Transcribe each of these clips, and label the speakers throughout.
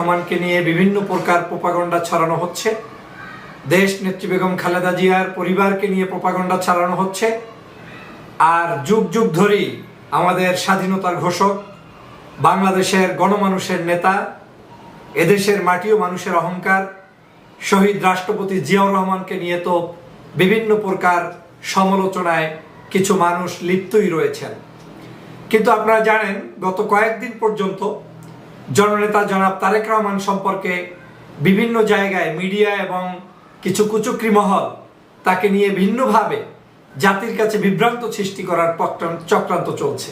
Speaker 1: রহমানকে নিয়ে বিভিন্ন প্রকার প্রপাগন্ডা ছড়ানো হচ্ছে। দেশ নেত্রী বেগম খালেদা জিয়ার পরিবারকে নিয়ে প্রপাগন্ডা ছড়ানো হচ্ছে। আর যুগ যুগ ধরেই আমাদের স্বাধীনতার ঘোষক, বাংলাদেশের গণমানুষের নেতা, এদেশের মাটিও মানুষের অহংকার, শহীদ রাষ্ট্রপতি জিয়াউর রহমানকে নিয়ে তো বিভিন্ন প্রকার সমালোচনায় কিছু মানুষ লিপ্তই রয়েছেন। কিন্তু আপনারা জানেন, গত কয়েকদিন পর্যন্ত জননেতা জনাব তারেক রহমান সম্পর্কে বিভিন্ন জায়গায় মিডিয়া এবং কিছু কুচক্রি মহল তাকে নিয়ে ভিন্নভাবে জাতির কাছে বিভ্রান্ত সৃষ্টি করার চক্রান্ত চলছে।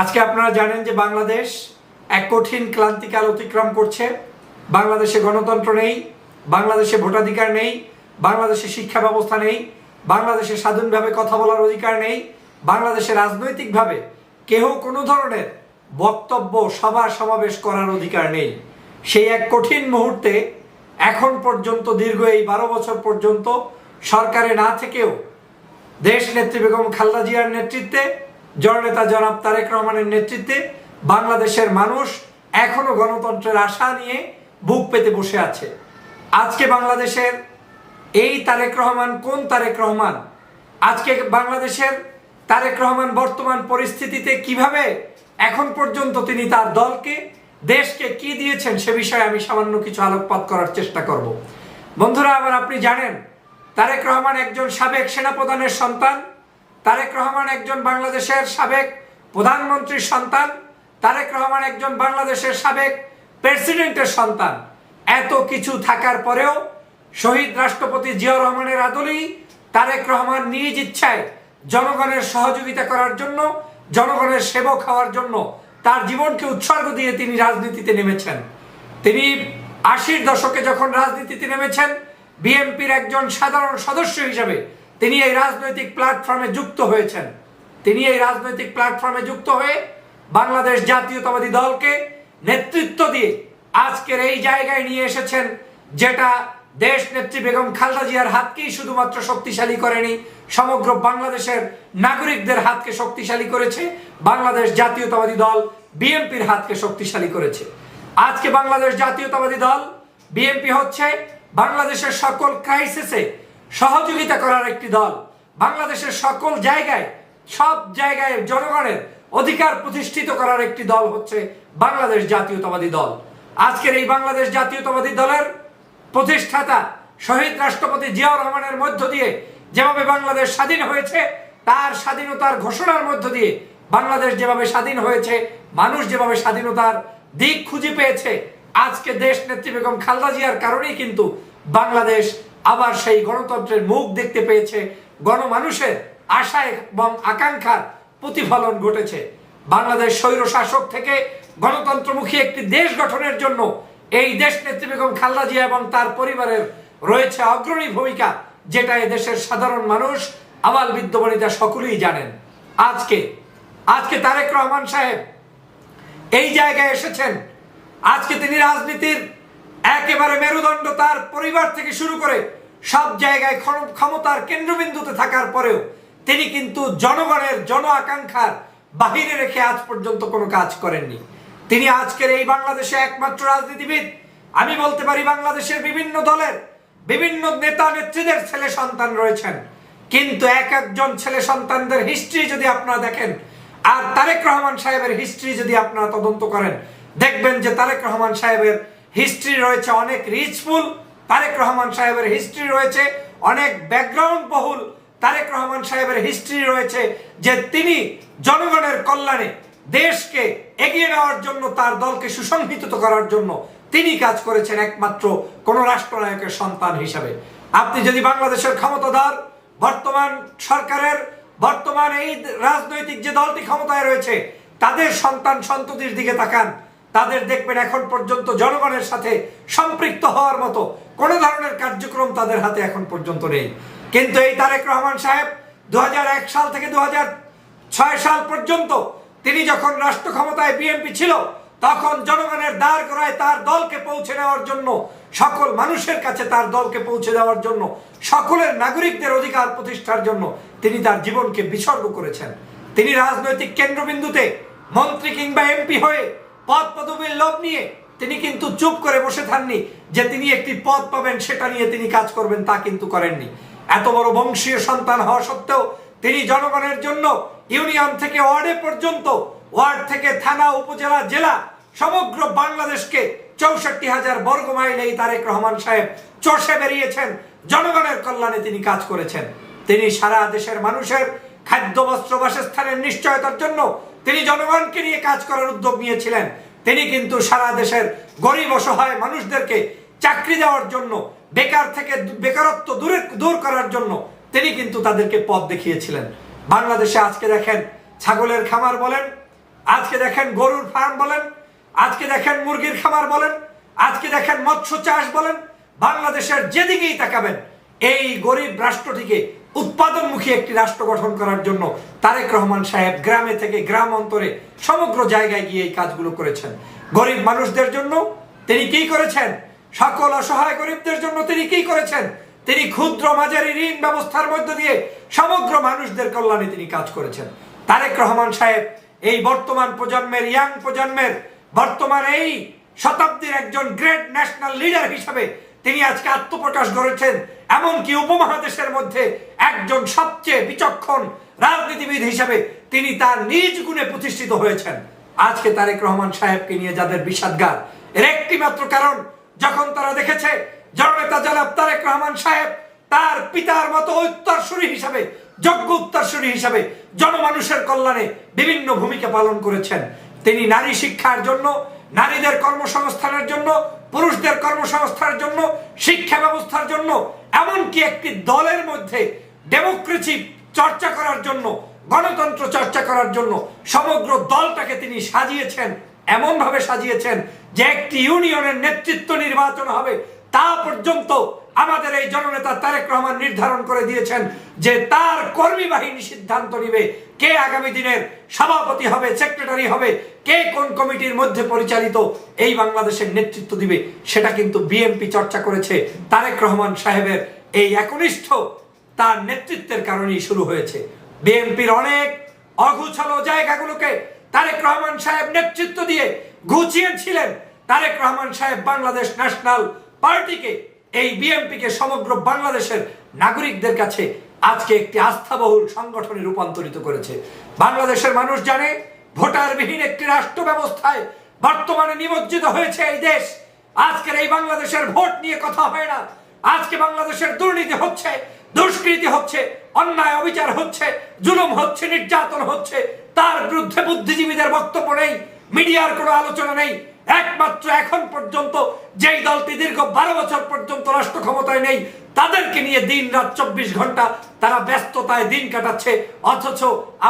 Speaker 1: আজকে আপনারা জানেন যে বাংলাদেশ এক কঠিন ক্লান্তিকাল অতিক্রম করছে। বাংলাদেশে গণতন্ত্র নেই, বাংলাদেশে ভোটাধিকার নেই, বাংলাদেশে শিক্ষা ব্যবস্থা নেই, বাংলাদেশে স্বাধীনভাবে কথা বলার অধিকার নেই, বাংলাদেশে রাজনৈতিকভাবে কেহ কোনো ধরনের বক্তব্য সভা সমাবেশ করার অধিকার নেই। সেই এক কঠিন মুহূর্তে এখন পর্যন্ত, দীর্ঘ এই বারো বছর পর্যন্ত সরকারে না থেকেও দেশ নেত্রী বেগম খালেদা জিয়ার নেতৃত্বে, জননেতা জনাব তারেক রহমানের নেতৃত্বে বাংলাদেশের মানুষ এখনও গণতন্ত্রের আশা নিয়ে বুক পেতে বসে আছে। আজকে বাংলাদেশের এই তারেক রহমান কোন তারেক রহমান? আজকে বাংলাদেশের তারেক রহমান বর্তমান পরিস্থিতিতে কীভাবে এখন পর্যন্ত তিনি তার দলকে, দেশকে কি দিয়েছেন সে বিষয়ে আমি সামান্য কিছু আলোকপাত করার চেষ্টা করব। বন্ধুরা, আবার আপনি জানেন, তারেক রহমান একজন সাবেক সেনাপ্রধানের সন্তান, তারেক রহমান একজন বাংলাদেশের সাবেক প্রধানমন্ত্রীর সন্তান, তারেক রহমান একজন বাংলাদেশের সাবেক প্রেসিডেন্টের সন্তান। এত কিছু থাকার পরেও শহীদ রাষ্ট্রপতি জিয়াউর রহমানের আদলেই তারেক রহমান নিজ ইচ্ছায় জনগণের সহযোগিতা করার জন্য জনগণের সেবক হওয়ার জন্য তার জীবনকে উৎসর্গ দিয়ে তিনি রাজনীতিতে নেমেছেন। তিনি আশির দশকে যখন রাজনীতিতে নেমেছেন, বিএনপির একজন সাধারণ সদস্য হিসেবে তিনি এই রাজনৈতিক প্ল্যাটফর্মে যুক্ত হয়েছেন। তিনি এই রাজনৈতিক প্ল্যাটফর্মে যুক্ত হয়ে বাংলাদেশ জাতীয়তাবাদী দলকে নেতৃত্ব দিয়ে আজকের এই জায়গায় নিয়ে এসেছেন, যেটা দেশ নেত্রী বেগম খালেদা জিয়ার হাতকেই শুধুমাত্র শক্তিশালী করেনি, সমগ্র বাংলাদেশের নাগরিকদের হাতকে শক্তিশালী করেছে, বাংলাদেশ জাতীয়তাবাদী দল বিএনপির হাতকে শক্তিশালী করেছে। আজকে বাংলাদেশ জাতীয়তাবাদী দল বিএনপি হচ্ছে বাংলাদেশের সকল ক্রাইসিসে সহযোগিতা করার একটি দল। বাংলাদেশের সকল জায়গায়, সব জায়গায় জনগণের অধিকার প্রতিষ্ঠিত করার একটি দল হচ্ছে বাংলাদেশ জাতীয়তাবাদী দল। আজকের এই বাংলাদেশ জাতীয়তাবাদী দলের প্রতিষ্ঠাতা শহীদ রাষ্ট্রপতি জিয়াউর রহমানের মধ্য দিয়ে যেভাবে বাংলাদেশ স্বাধীন হয়েছে, তার স্বাধীনতার ঘোষণার মধ্য দিয়ে বাংলাদেশ যেভাবে স্বাধীন হয়েছে, মানুষ যেভাবে স্বাধীনতার দিক খুঁজে পেয়েছে, আজকে দেশ নেত্রী বেগম খালেদা জিয়ার কারণেই কিন্তু বাংলাদেশ আবার সেই গণতন্ত্রের মুখ দেখতে পেয়েছে, গণমানুষের আশা এবং আকাঙ্ক্ষার প্রতিফলন ঘটেছে। বাংলাদেশ স্বৈর শাসক থেকে গণতন্ত্রমুখী একটি দেশ গঠনের জন্য এই দেশ নেত্রী বেগম খালেদা জিয়া এবং তার পরিবারের রয়েছে অগ্রণী ভূমিকা, যেটা দেশের সাধারণ মানুষ আবাল বিদ্যমানিতা সকলেই জানেন। আজকে আজকে তারেক রহমান সাহেব এই জায়গায় এসেছেন। আজকে তিনি রাজনীতির একেবারে মেরুদণ্ড তার পরিবার থেকে শুরু করে সব জায়গায় ক্ষম- ক্ষমতার কেন্দ্রবিন্দুতে থাকার পরেও তিনি কিন্তু জনগণের জন আকাঙ্ক্ষার বাহিরে রেখে আজ পর্যন্ত কোনো কাজ করেননি। তিনি আজকের এই বাংলাদেশে একমাত্র রাজনীতিবিদ। আমি বলতে পারি বাংলাদেশের বিভিন্ন দলের বিভিন্ন নেতা নেত্রীদের ছেলে সন্তান রয়েছেন। কিন্তু এক একজন ছেলে সন্তানদের হিস্ট্রি যদি আপনারা দেখেন, আর তারেক রহমান সাহেবের হিস্ট্রি যদি আপনারা তদন্ত করেন, দেখবেন যে তারেক রহমান সাহেবের হিস্ট্রি রয়েছে অনেক রিচফুল তারেক রহমান সাহেবের হিস্ট্রি রয়েছে অনেক ব্যাকগ্রাউন্ড বহুল, তারেক রহমান সাহেবের হিস্ট্রি রয়েছে যে তিনি জনগণের কল্যাণে দেশকে এগিয়ে নেওয়ার জন্য, তার দলকে সুসংহিত করার জন্য তিনি কাজ করেছেন একমাত্র কোন রাষ্ট্রনায়কের সন্তান হিসাবে। আপনি যদি বাংলাদেশের ক্ষমতাধর বর্তমান সরকারের, বর্তমান এই রাজনৈতিক যে দলটি ক্ষমতায় রয়েছে, তাদের সন্তান সন্ততির দিকে তাকান। তাদের দেখবেন এখন পর্যন্ত জনগণের সাথে সম্পৃক্ত হওয়ার মতো কোনো ধরনের কার্যক্রম তাদের হাতে এখন পর্যন্ত নেই। কিন্তু এই তারেক রহমান সাহেব দু হাজার এক সাল থেকে দু সাল পর্যন্ত তিনি যখন রাষ্ট্র ক্ষমতায় বিএনপি ছিল, তখন জনগণের দাঁড় করায় তার দলকে পৌঁছে নেওয়ার জন্য, সকল মানুষের কাছে তার দলকে পৌঁছে দেওয়ার জন্য, সকলের নাগরিকদের অধিকার প্রতিষ্ঠার জন্য তিনি তার জীবনকে বিসর্গ করেছেন। তিনি রাজনৈতিক কেন্দ্রবিন্দুতে মন্ত্রী কিংবা এমপি হয়ে পদ পদবীর লোভ নিয়ে তিনি কিন্তু চুপ করে বসে থাননি, যে তিনি একটি পদ পাবেন সেটা নিয়ে তিনি কাজ করবেন তা কিন্তু করেননি। এত বড় বংশীয় সন্তান হওয়া সত্ত্বেও তিনি জনগণের জন্য ইউনিয়ন থেকে ওয়ার্ডে পর্যন্ত, ওয়ার্ড থেকে থানা, উপজেলা, জেলা, সমগ্র বাংলাদেশকে চৌষট্টি হাজার বর্গ মাইল এই তারেক রহমান সাহেব চষে বেরিয়েছেন। জনগণের কল্যাণে তিনি কাজ করেছেন। তিনি সারা দেশের মানুষের খাদ্য, বস্ত্র, বাসস্থানের নিশ্চয়তার জন্য তিনি জনগণকে নিয়ে কাজ করার উদ্যোগ নিয়েছিলেন। তিনি কিন্তু সারা দেশের গরিব, অসহায় মানুষদেরকে চাকরি দেওয়ার জন্য, বেকার থেকে বেকারত্ব দূরে, দূর করার জন্য তিনি কিন্তু তাদেরকে পথ দেখিয়েছিলেন। বাংলাদেশে আজকে দেখেন ছাগলের খামার বলেন, আজকে দেখেন গরুর ফার্ম বলেন, আজকে দেখেন মুরগির খামার বলেন, আজকে দেখেন মৎস্য চাষ বলেন, বাংলাদেশের যেদিকেই তাকাবেন, এই গরিব রাষ্ট্রটিকে উৎপাদনমুখী একটি রাষ্ট্র গঠন করার জন্য তারেক রহমান সাহেব গ্রামে থেকে গ্রাম অন্তরে সমগ্র জায়গায় গিয়ে এই কাজগুলো করেছেন। গরিব মানুষদের জন্য তিনি কি করেছেন? সকল অসহায় গরিবদের জন্য তিনি কি করেছেন? তিনি ক্ষুদ্র মাঝারি ঋণ ব্যবস্থার মধ্য দিয়ে সমগ্র মানুষদের কল্যাণে তিনি কাজ করেছেন। তারেক রহমান সাহেব এই বর্তমান প্রজন্মের, ইয়াং প্রজন্মের, বর্তমান এই শতাব্দীর একজন গ্রেট ন্যাশনাল লিডার হিসাবে তিনি আজকে আত্মপ্রকাশ করেছেন, এমনকি উপমহাদেশের মধ্যে একজন সবচেয়ে বিচক্ষণ রাজনীতিবিদ হিসাবে তিনি তার নিজ গুণে প্রতিষ্ঠিত হয়েছেন। আজকে তারেক রহমান সাহেবকে নিয়ে যাদের বিষাদগার, এর একটি মাত্র কারণ যখন তারা দেখেছে জননেতা জনাব তারেক রহমান সাহেব তার পিতার মতো উত্তরসূরি হিসাবে, যোগ্য উত্তরসূরি হিসাবে জনমানুষের কল্যাণে বিভিন্ন ভূমিকা পালন করেছেন। তিনি নারী শিক্ষার জন্য, নারীদের কর্মসংস্থানের জন্য, পুরুষদের কর্মসংস্থানের জন্য, শিক্ষা ব্যবস্থার জন্য, এমনকি একটি দলের মধ্যে ডেমোক্রেসি চর্চা করার জন্য, গণতন্ত্র চর্চা করার জন্য সমগ্র দলটাকে তিনি সাজিয়েছেন এমন ভাবে সাজিয়েছেন যে একটি ইউনিয়নের নেতৃত্ব নির্বাচন হবে। তা পর্যন্ত আমাদের এই জননেতা তারেক রহমান নির্ধারণ করে দিয়েছেন যে তার কর্মী বাহিনী সিদ্ধান্ত নিবে, কে আগামী দিনের সভাপতি হবে, সেক্রেটারি হবে, কে কোন কমিটির মধ্যে পরিচালিত, এই বাংলাদেশের নেতৃত্ব দিবে, সেটা কিন্তু বিএনপি চর্চা করেছে। তারেক রহমান সাহেবের এই একনিষ্ঠ তার নেতৃত্বের কারণেই শুরু হয়েছে। বিএনপির অনেক অগুছালো জায়গাগুলোকে তারেক রহমান সাহেব নেতৃত্ব দিয়ে ঘুচিয়েছিলেন তারেক রহমান সাহেব বাংলাদেশ ন্যাশনাল পার্টিকে, এই বিএনপিকে সমগ্র বাংলাদেশের নাগরিকদের কাছে আজকে একটি আস্থাবহুল সংগঠনে রূপান্তরিত করেছে। বাংলাদেশের মানুষ জানে, ভোটারবিহীন একটি রাষ্ট্র ব্যবস্থায় বর্তমানে নিমজ্জিত হয়েছে এই দেশ। আজকের এই বাংলাদেশের ভোট নিয়ে কথা হয় না। আজকে বাংলাদেশের দুর্নীতি হচ্ছে, দুষ্কৃতি হচ্ছে, অন্যায় অবিচার হচ্ছে, জুলুম হচ্ছে, নির্যাতন হচ্ছে। তার বিরুদ্ধে বুদ্ধিজীবীদের বক্তব্য নেই, মিডিয়ার কোনো আলোচনা নেই। একমাত্র এখন পর্যন্ত যেই দলটি দীর্ঘ বারো বছর পর্যন্ত রাষ্ট্র ক্ষমতায় নেই, তাদেরকে নিয়ে দিন রাত চব্বিশ ঘণ্টা তারা ব্যস্ততায় দিন কাটাচ্ছে, অথচ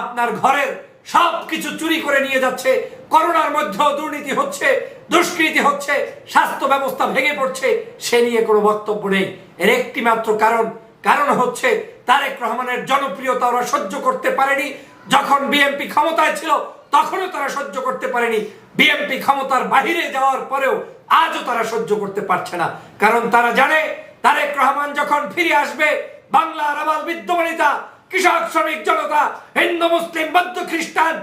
Speaker 1: আপনার ঘরের সব কিছু চুরি করে নিয়ে যাচ্ছে, করোনার মধ্যেও দুর্নীতি হচ্ছে, দুষ্কৃতি হচ্ছে, স্বাস্থ্য ব্যবস্থা ভেঙে পড়ছে, সে নিয়ে কোনো বক্তব্য নেই। এর একটি মাত্র কারণ কারণ হচ্ছে তারেক রহমানের জনপ্রিয়তা ওরা সহ্য করতে পারেনি, যখন বিএনপি ক্ষমতায় ছিল, তখনও তারা সহ্য করতে পারেনি। বিএনপি ক্ষমতার বাহিরে যাওয়ার পরেও আজও তারা সহ্য করতে পারছে না। কারণ তারা জানে, তারেক রহমান যখন ফিরে আসবে, বাংলার আবাল বিদ্যমানিতা, কৃষক, শ্রমিক জনতা, হিন্দু, মুসলিম, বৌদ্ধ, খ্রিস্টান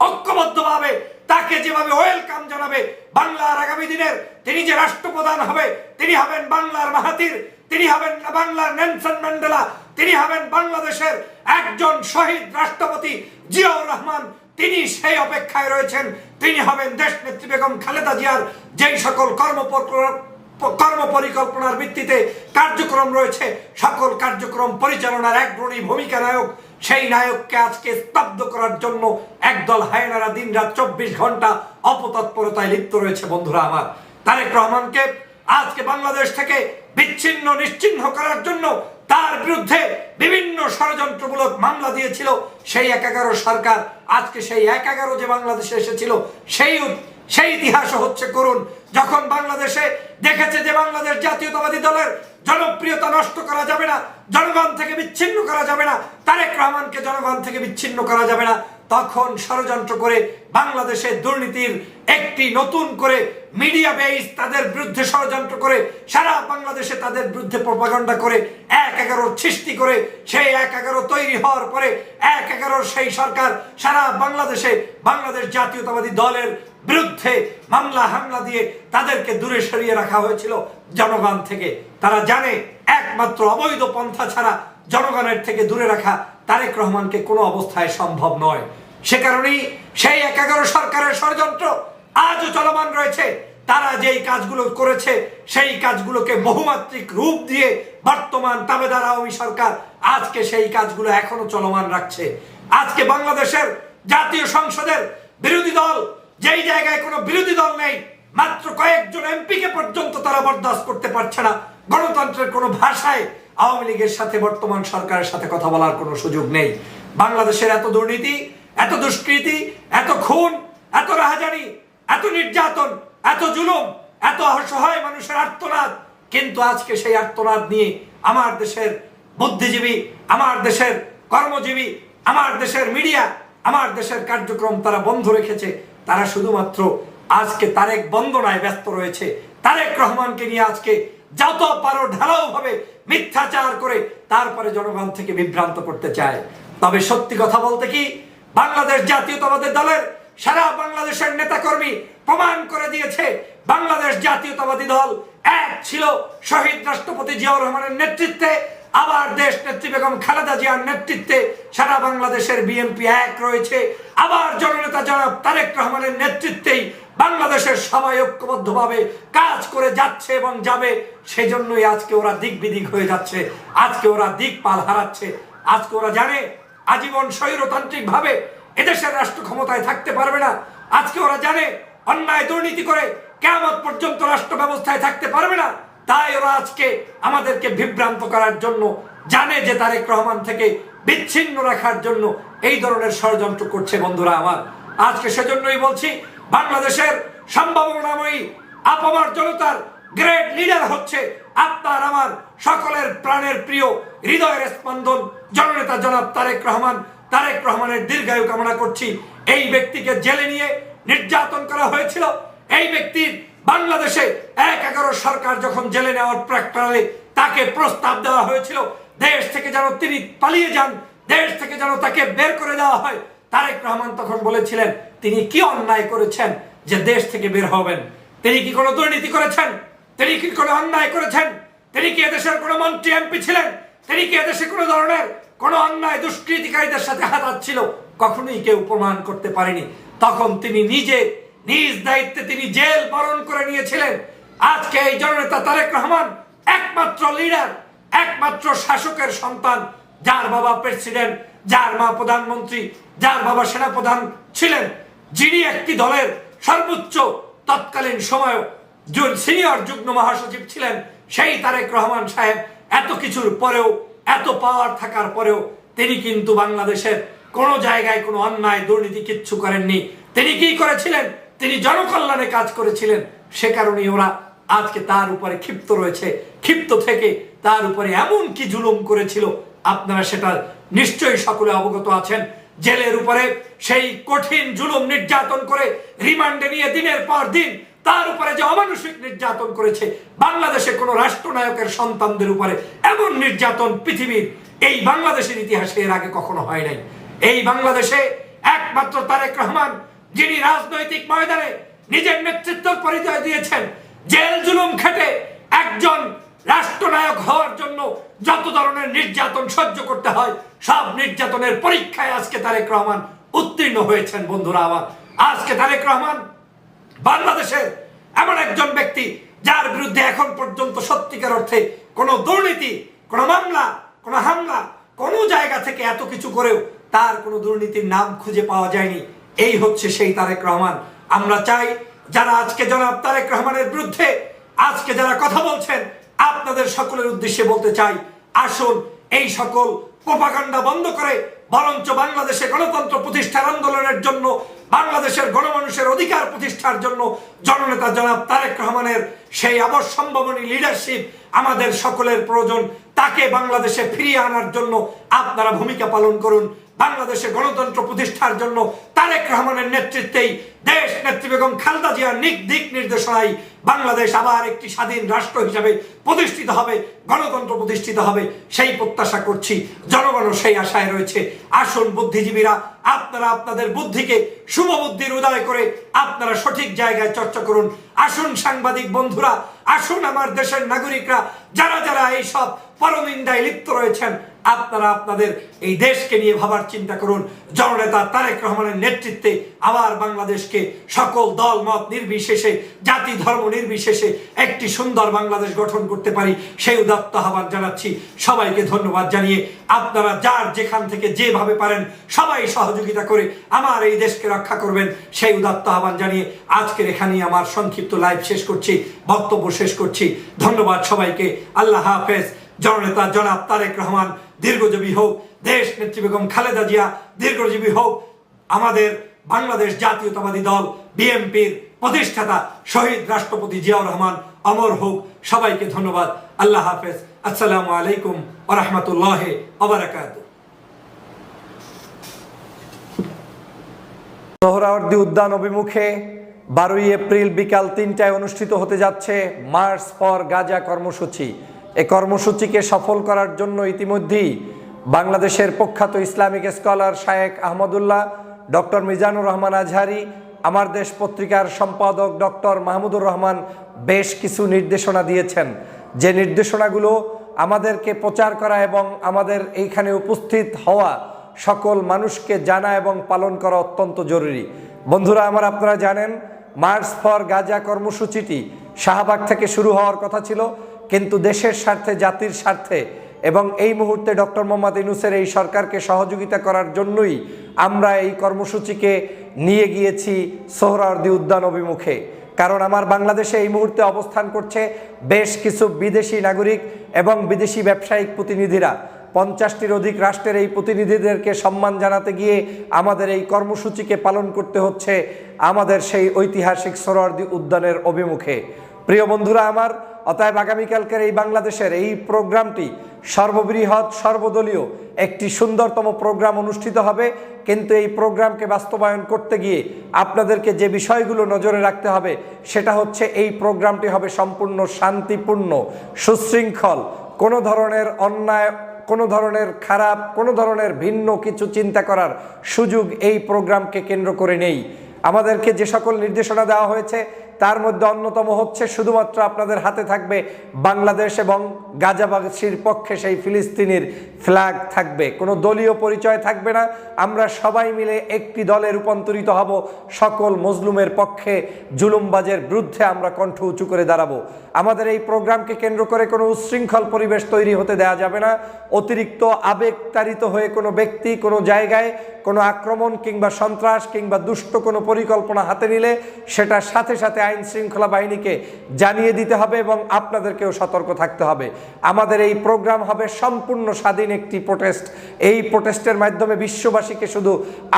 Speaker 1: ঐক্যবদ্ধভাবে তাকে যেভাবে ওয়েলকাম জানাবে, বাংলার আগামী দিনের তিনি যে রাষ্ট্রপ্রধান হবে, তিনি হবেন বাংলার মাহাতির তিনি হবেন বাংলার নেলসন ম্যান্ডেলা, তিনি হবেন বাংলাদেশের একজন শহীদ রাষ্ট্রপতি জিয়াউর রহমান তিনি সেই অপেক্ষায় রয়েছেন। তিনি হবেন দেশ নেত্রী বেগম খালেদা জিয়ার যেই সকল কর্ম কর্ম পরিকল্পনার ভিত্তিতে কার্যক্রম রয়েছে, সকল কার্যক্রম পরিচালনার একগ্রণী ভূমিকা নায়ক, সেই নায়ককে আজকে স্তব্ধ করার জন্য একদল হায়নারা দিন রাত চব্বিশ ঘণ্টা অপতৎপরতায় লিপ্ত রয়েছে বন্ধুরা আমার। তারেক রহমানকে আজকে বাংলাদেশ থেকে বিচ্ছিন্ন নিশ্চিহ্ন করার জন্য তার বিরুদ্ধে বিভিন্ন ষড়যন্ত্রমূলক মামলা দিয়েছিল, সেই এক এগারো সরকার, আজকে সেই এক এগারো যে বাংলাদেশে এসেছিল, সেই সেই ইতিহাসও হচ্ছে করুন যখন বাংলাদেশে দেখেছে যে বাংলাদেশ জাতীয়তাবাদী দলের জনপ্রিয়তা নষ্ট করা যাবে না, জনগণ থেকে বিচ্ছিন্ন করা যাবে না, তারেক রহমানকে জনগণ থেকে বিচ্ছিন্ন করা যাবে না তখন ষড়যন্ত্র করে বাংলাদেশে দুর্নীতির একটি নতুন করে মিডিয়া বেস তাদের বিরুদ্ধে ষড়যন্ত্র করে, সারা বাংলাদেশে তাদের বিরুদ্ধে প্রপাগন্ডা করে, এক এগারো সৃষ্টি করে, সেই এক এগারো তৈরি হওয়ার পরে এক এগারোর সেই সরকার সারা বাংলাদেশে বাংলাদেশ জাতীয়তাবাদী দলের বিরুদ্ধে মামলা হামলা দিয়ে তাদেরকে দূরে সরিয়ে রাখা হয়েছিল জনগণ থেকে। তারা জানে একমাত্র অবৈধ পন্থা ছাড়া জনগণের থেকে দূরে রাখা তারেক রহমানকে কোনো অবস্থায় সম্ভব নয়। সে কারণেই সেই এক এগারো সরকারের ষড়যন্ত্র আজও চলমান রয়েছে। তারা যেই কাজগুলো করেছে, সেই কাজগুলোকে বহুমাত্রিক রূপ দিয়ে বর্তমান তাবেদার আওয়ামী সরকার আজকে সেই কাজগুলো এখনও চলমান রাখছে। আজকে বাংলাদেশের জাতীয় সংসদের বিরোধী দল, যেই জায়গায় কোনো বিরোধী দল নেই, মাত্র কয়েকজন এমপিকে পর্যন্ত তারা বরদাস্ত করতে পারছে না। গণতন্ত্রের কোনো ভাষায় আওয়ামী লীগের সাথে বর্তমান সরকারের সাথে কথা বলার কোনো সুযোগ নেই। বাংলাদেশের এত দুর্নীতি এত দুষ্কৃতি, এত খুন, এত রাহাজানি, এত নির্যাতন, এত জুলুম, এত অসহায় মানুষের আর্তনাদ। কিন্তু আজকে সেই আর্তনাদ নিয়ে আমার দেশের বুদ্ধিজীবী, আমার দেশের কর্মজীবী, আমার দেশের মিডিয়া, আমার দেশের কার্যক্রম তারা বন্ধ রেখেছে। তারা শুধুমাত্র আজকে তারেক বন্দনায় ব্যস্ত রয়েছে। তারেক রহমানকে নিয়ে আজকে যত পারো ঢালাও ভাবে মিথ্যাচার করে তারপরে জনগণ থেকে বিভ্রান্ত করতে চায়। তবে সত্যি কথা বলতে কি বাংলাদেশ জাতীয়তাবাদী দলের সারা বাংলাদেশের নেতাকর্মী প্রমাণ করে দিয়েছে, বাংলাদেশ জাতীয়তাবাদী দল এক ছিল শহীদ রাষ্ট্রপতি জিয়াউর রহমানের নেতৃত্বে, আবার দেশ নেত্রী বেগম খালেদা জিয়ার নেতৃত্বে সারা বাংলাদেশের বিএনপি এক রয়েছে। আবার জননেতা জনাব তারেক রহমানের নেতৃত্বেই বাংলাদেশের সবাই ঐক্যবদ্ধভাবে কাজ করে যাচ্ছে এবং যাবে। সেজন্যই আজকে ওরা দিক বিদিক হয়ে যাচ্ছে, আজকে ওরা দিক পাল হারাচ্ছে। আজকে ওরা জানে আজীবন স্বৈরতান্ত্রিক ভাবে এদেশের রাষ্ট্র ক্ষমতায় থাকতে পারবে না। আজকে ওরা জানে অন্যায় দুর্নীতি করে কেমন পর্যন্ত রাষ্ট্র ব্যবস্থায় থাকতে পারবে না। তাই ওরা আজকে আমাদেরকে বিভ্রান্ত করার জন্য জানে যে তারেক রহমান থেকে বিচ্ছিন্ন রাখার জন্য এই ধরনের ষড়যন্ত্র করছে বন্ধুরা আমার। আজকে সেজন্যই বলছি, বাংলাদেশের সম্ভাবনাময়ী আপামার জনতার গ্রেট লিডার হচ্ছে আপনার আমার সকলের প্রাণের প্রিয় হৃদয়ের স্পন্দন জননেতা জনাব তারেক রহমান, তারেক রহমানের দীর্ঘায়ু কামনা করছি। এই ব্যক্তিকে জেলে নিয়ে নির্যাতন করা হয়েছিল। এই ব্যক্তির বাংলাদেশে এক এগারো সরকার যখন জেলে নেওয়ার প্রাক্কালে তাকে প্রস্তাব দেওয়া হয়েছিল, দেশ থেকে যেন তিনি পালিয়ে যান, দেশ থেকে যেন তাকে বের করে দেওয়া হয়, তারেক রহমান তখন বলেছিলেন, তিনি কি অন্যায় করেছেন যে দেশ থেকে বের হবেন? তিনি কি কোনো দুর্নীতি করেছেন? তিনি কি কোনো অন্যায় করেছেন? তিনি কি এদেশের কোনো মন্ত্রী এমপি ছিলেন? তিনি কি এদেশে কোনো ধরনের কোনো অন্যায় দুষ্কৃতিকারীদের সাথে হাতাচ্ছিল কখনোই কেউ প্রমাণ করতে পারেনি। তখন তিনি নিজে, নিজ দায়িত্বে তিনি জেল বরণ করে নিয়েছিলেন। আজকে এই জননেতা তারেক রহমান একমাত্র লিডার একমাত্র শাসকের সন্তান, যার বাবা প্রেসিডেন্ট যার মা প্রধানমন্ত্রী, যার বাবা সেনাপ্রধান ছিলেন। যিনি একটি দলের সর্বোচ্চ তৎকালীন সময় সিনিয়র যুগ্ম মহাসচিব ছিলেন, সেই তারেক রহমান সাহেব কিছুর পরেও, এত পাওয়ার থাকার পরেও তিনি কিন্তু বাংলাদেশের কোনো জায়গায় কোনো অন্যায় দুর্নীতি কিচ্ছু করেননি। তিনি কি করেছিলেন? তিনি জনকল্যাণে কাজ করেছিলেন। সে কারণে ওরা আজকে তার উপরে ক্ষিপ্ত রয়েছে। ক্ষিপ্ত থেকে তার উপরে এমন কি জুলুম করেছিল? আপনারা সেটা নিশ্চয়ই সকলে অবগত আছেন। জেলের উপরে সেই কঠিন জুলুম নির্যাতন করে রিমান্ডে নিয়ে দিনের পর দিন তার উপরে যে অমানসিক নির্যাতন করেছে, বাংলাদেশে কোনো রাষ্ট্রনায়কের সন্তানদের উপরে এমন নির্যাতন পৃথিবীর এই বাংলাদেশের ইতিহাসে এর আগে কখনো হয় নাই। এই বাংলাদেশে একমাত্র তারেক রহমান, যিনি রাজনৈতিক ময়দানে নিজের নেতৃত্ব পরিচয় দিয়েছেন, জেল জুলুম খেটে একজন রাষ্ট্রনায়ক হওয়ার জন্য যত ধরনের নির্যাতন সহ্য করতে হয়, সব নির্যাতনের পরীক্ষায় আজকে তারেক রহমান উত্তীর্ণ হয়েছেন বন্ধুরা আমার। আজকে তারেক রহমান বাংলাদেশের এমন একজন ব্যক্তি যার বিরুদ্ধে এখন পর্যন্ত সত্যিকার অর্থে কোনো দুর্নীতি, কোনো মামলা, কোনো হামলা, কোনো জায়গা থেকে এত কিছু করেও তার কোনো দুর্নীতির নাম খুঁজে পাওয়া যায়নি। এই হচ্ছে সেই তারেক রহমান। আমরা চাই যারা আজকে জনাব তারেক রহমানের বিরুদ্ধে আজকে যারা কথা বলছেন, আপনাদের সকলের উদ্দেশ্যে বলতে চাই, আসুন এই সকল প্রপাগান্ডা বন্ধ করে বরঞ্চ বাংলাদেশে গণতন্ত্র প্রতিষ্ঠার আন্দোলনের জন্য বাংলাদেশের গণমানুষের অধিকার প্রতিষ্ঠার জন্য জননেতা জনাব তারেক রহমানের সেই অবসম্ভাবনী লিডারশিপ আমাদের সকলের প্রয়োজন। তাকে বাংলাদেশে ফিরিয়ে আনার জন্য আপনারা ভূমিকা পালন করুন। বাংলাদেশে গণতন্ত্র প্রতিষ্ঠার জন্য তারেক রহমানের নেতৃত্বেই দেশ নেত্রী বেগম খালেদা জিয়ার নিক দিক নির্দেশনায় বাংলাদেশ আবার একটি স্বাধীন রাষ্ট্র হিসাবে প্রতিষ্ঠিত হবে, গণতন্ত্র প্রতিষ্ঠিত হবে। সেই প্রত্যাশা করছি। জনগণও সেই আশায় রয়েছে। আসুন বুদ্ধিজীবীরা, আপনারা আপনাদের বুদ্ধিকে শুভ বুদ্ধির উদয় করে আপনারা সঠিক জায়গায় চর্চা করুন। আসুন সাংবাদিক বন্ধুরা, আসুন আমার দেশের নাগরিকরা, যারা যারা এই সব পরনিন্দায় লিপ্ত রয়েছেন আপনারা আপনাদের এই দেশকে নিয়ে ভাবার চিন্তা করুন। জননেতা তারেক রহমানের নেতৃত্বে আবার বাংলাদেশকে সকল দল, মত নির্বিশেষে, জাতি, ধর্ম নির্বিশেষে একটি সুন্দর বাংলাদেশ গঠন করতে পারি, সেই উদাত্ত আহ্বান জানাচ্ছি। সবাইকে ধন্যবাদ জানিয়ে আপনারা যার যেখান থেকে যেভাবে পারেন, সবাই সহযোগিতা করে আমার এই দেশকে রক্ষা করবেন, সেই উদাত্ত আহ্বান জানিয়ে আজকের এখানেই আমার সংক্ষিপ্ত লাইভ শেষ করছি, বক্তব্য শেষ করছি। ধন্যবাদ সবাইকে, আল্লাহ হাফেজ। জননেতা জনাব তারেক রহমান দীর্ঘজীবী হোক, দেশ নেত্রী বেগম খালেদা জিয়া, দীর্ঘজীবী হোক, আমাদের বাংলাদেশ জাতীয়তাবাদী দল, বিএনপির প্রতিষ্ঠাতা শহীদ রাষ্ট্রপতি জিয়াউর রহমান, অমর হোক, সবাইকে ধন্যবাদ। আল্লাহ হাফেজ। আসসালামু আলাইকুম আ রহমতুল্লাহ আবরাকাত
Speaker 2: সোহরাওয়ার্দী উদ্যান অভিমুখে বারোই এপ্রিল বিকাল তিনটায় অনুষ্ঠিত হতে যাচ্ছে মার্চ ফর গাজা কর্মসূচি। এই কর্মসূচিকে সফল করার জন্য ইতিমধ্যেই বাংলাদেশের প্রখ্যাত Islamic scholar Shaikh Ahmadullah, doctor Mizanur Rahman Azhari, Amar Desh পত্রিকার সম্পাদক ডক্টর মাহমুদুর রহমান বেশ কিছু নির্দেশনা দিয়েছেন। যে নির্দেশনাগুলো আমাদেরকে প্রচার করা এবং আমাদের এইখানে উপস্থিত হওয়া সকল মানুষকে জানা এবং পালন করা অত্যন্ত জরুরি। বন্ধুরা, আমার আপনারা জানেন, মার্চ ফর গাজা কর্মসূচিটি শাহবাগ থেকে শুরু হওয়ার কথা ছিল। কিন্তু দেশের স্বার্থে, জাতির স্বার্থে এবং এই মুহূর্তে ডক্টর মোহাম্মদ ইনুসের এই সরকারকে সহযোগিতা করার জন্যই আমরা এই কর্মসূচিকে নিয়ে গিয়েছি সোহরাওয়ার্দী উদ্যান অভিমুখে। কারণ আমার বাংলাদেশে এই মুহূর্তে অবস্থান করছে বেশ কিছু বিদেশি নাগরিক এবং বিদেশি ব্যবসায়িক প্রতিনিধিরা। পঞ্চাশটির অধিক রাষ্ট্রের এই প্রতিনিধিদেরকে সম্মান জানাতে গিয়ে আমাদের এই কর্মসূচিকে পালন করতে হচ্ছে আমাদের সেই ঐতিহাসিক সরোয়ার্দী উদ্যানের অভিমুখে। প্রিয় বন্ধুরা আমার অতএব আগামীকালকের এই বাংলাদেশের এই প্রোগ্রামটি সর্ববৃহৎ, সর্বদলীয় একটি সুন্দরতম প্রোগ্রাম অনুষ্ঠিত হবে। কিন্তু এই প্রোগ্রামকে বাস্তবায়ন করতে গিয়ে আপনাদেরকে যে বিষয়গুলো নজরে রাখতে হবে, সেটা হচ্ছে এই প্রোগ্রামটি হবে সম্পূর্ণ শান্তিপূর্ণ, সুশৃঙ্খল, কোনো ধরনের অন্যায়, কোনো ধরনের খারাপ, কোনো ধরনের ভিন্ন কিছু চিন্তা করার সুযোগ এই প্রোগ্রামকে কেন্দ্র করে নেই। আমাদেরকে যে সকল নির্দেশনা দেওয়া হয়েছে তার মধ্যে অন্যতম হচ্ছে শুধুমাত্র আপনাদের হাতে থাকবে বাংলাদেশ এবং গাজাবাসীর পক্ষে সেই ফিলিস্তিনির ফ্ল্যাগ থাকবে। কোনো দলীয় পরিচয় থাকবে না। আমরা সবাই মিলে একটি দলে রূপান্তরিত হব। সকল মজলুমের পক্ষে জুলুমবাজের বিরুদ্ধে আমরা কণ্ঠ উঁচু করে দাঁড়াবো। আমাদের এই প্রোগ্রামকে কেন্দ্র করে কোনো উচ্ছৃঙ্খল পরিবেশ তৈরি হতে দেওয়া যাবে না। অতিরিক্ত আবেগতাড়িত হয়ে কোনো ব্যক্তি কোনো জায়গায় কোনো আক্রমণ কিংবা সন্ত্রাস কিংবা দুষ্ট কোনো পরিকল্পনা হাতে নিলে সেটা সাথে সাথে আইন শৃঙ্খলা বাহিনীকে জানিয়ে দিতে হবে এবং আপনাদেরকেও সতর্ক থাকতে হবে। আমাদের এই প্রোগ্রাম হবে সম্পূর্ণ স্বাধীন একটি প্রোটেস্ট। এই প্রোটেস্টের মাধ্যমে বিশ্ববাসীকে শুধু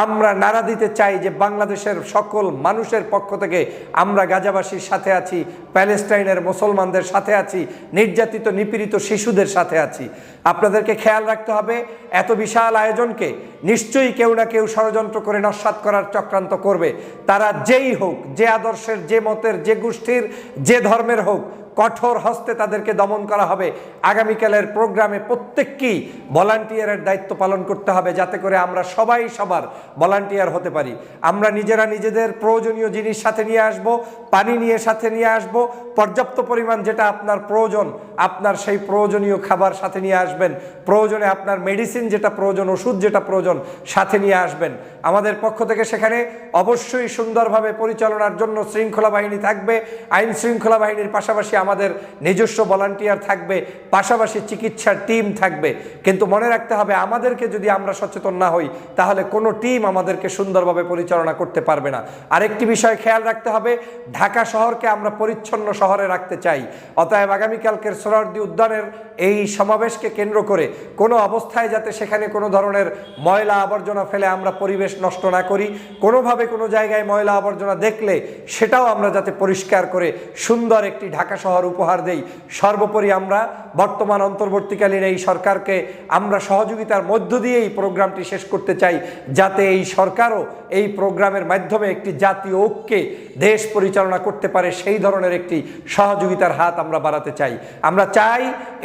Speaker 2: আমরা নাড়া দিতে চাই যে বাংলাদেশের সকল মানুষের পক্ষ থেকে আমরা গাজাবাসীর সাথে আছি, প্যালেস্টাইনের মুসলমানদের সাথে আছি, নির্যাতিত, নিপীড়িত শিশুদের সাথে আছি। আপনাদেরকে খেয়াল রাখতে হবে, এত বিশাল আয়োজনকে নিশ্চয়ই কেউ না কেউ ষড়যন্ত্র করে নস্বাত করার চক্রান্ত করবে। তারা যেই হোক, যে আদর্শের, যে মতের যে গোষ্ঠীর যে ধর্মের হোক কঠোর হস্তে তাদেরকে দমন করা হবে। আগামীকালের প্রোগ্রামে প্রত্যেককেই ভলান্টিয়ারের দায়িত্ব পালন করতে হবে যাতে করে আমরা সবাই সবার ভলান্টিয়ার হতে পারি। আমরা নিজেরা নিজেদের প্রয়োজনীয় জিনিস সাথে নিয়ে আসব, পানি নিয়ে সাথে নিয়ে আসব, পর্যাপ্ত পরিমাণ যেটা আপনার প্রয়োজন, আপনার সেই প্রয়োজনীয় খাবার সাথে নিয়ে আসবেন। প্রয়োজনে আপনার মেডিসিন যেটা প্রয়োজন, ওষুধ যেটা প্রয়োজন, সাথে নিয়ে আসবেন। আমাদের পক্ষ থেকে সেখানে অবশ্যই সুন্দরভাবে পরিচালনার জন্য শৃঙ্খলা বাহিনী থাকবে। আইন শৃঙ্খলা বাহিনীর পাশাপাশি আমাদের নিজস্ব ভলান্টিয়ার থাকবে, পাশাপাশি চিকিৎসার টিম থাকবে। কিন্তু মনে রাখতে হবে, আমাদেরকে যদি আমরা সচেতন না হই, তাহলে কোনো টিম আমাদেরকে সুন্দরভাবে পরিচালনা করতে পারবে না। আরেকটি বিষয় খেয়াল রাখতে হবে, ঢাকা শহরকে আমরা পরিচ্ছন্ন শহরে রাখতে চাই। অতএব আগামীকালকের সোহরাওয়ার্দী উদ্যানের এই সমাবেশকে কেন্দ্র করে কোনো অবস্থায় যাতে সেখানে কোনো ধরনের ময়লা আবর্জনা ফেলে আমরা পরিবেশ নষ্ট না করি, কোনোভাবে কোনো জায়গায় ময়লা আবর্জনা দেখলে সেটাও আমরা যাতে পরিষ্কার করে সুন্দর একটি ঢাকা শহর শহর উপহার দেই। সর্বোপরি আমরা বর্তমান অন্তর্বর্তীকালীন এই সরকারকে আমরা সহযোগিতার মধ্য দিয়ে এই প্রোগ্রামটি শেষ করতে চাই, যাতে এই সরকারও এই প্রোগ্রামের মাধ্যমে একটি জাতীয় ঐক্যে দেশ পরিচালনা করতে পারে, সেই ধরনের একটি সহযোগিতার হাত আমরা বাড়াতে চাই। আমরা চাই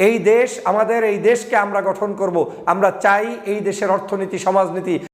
Speaker 2: এই দেশ, আমাদের এই দেশকে আমরা গঠন করব। আমরা চাই এই দেশের অর্থনীতি, সমাজনীতি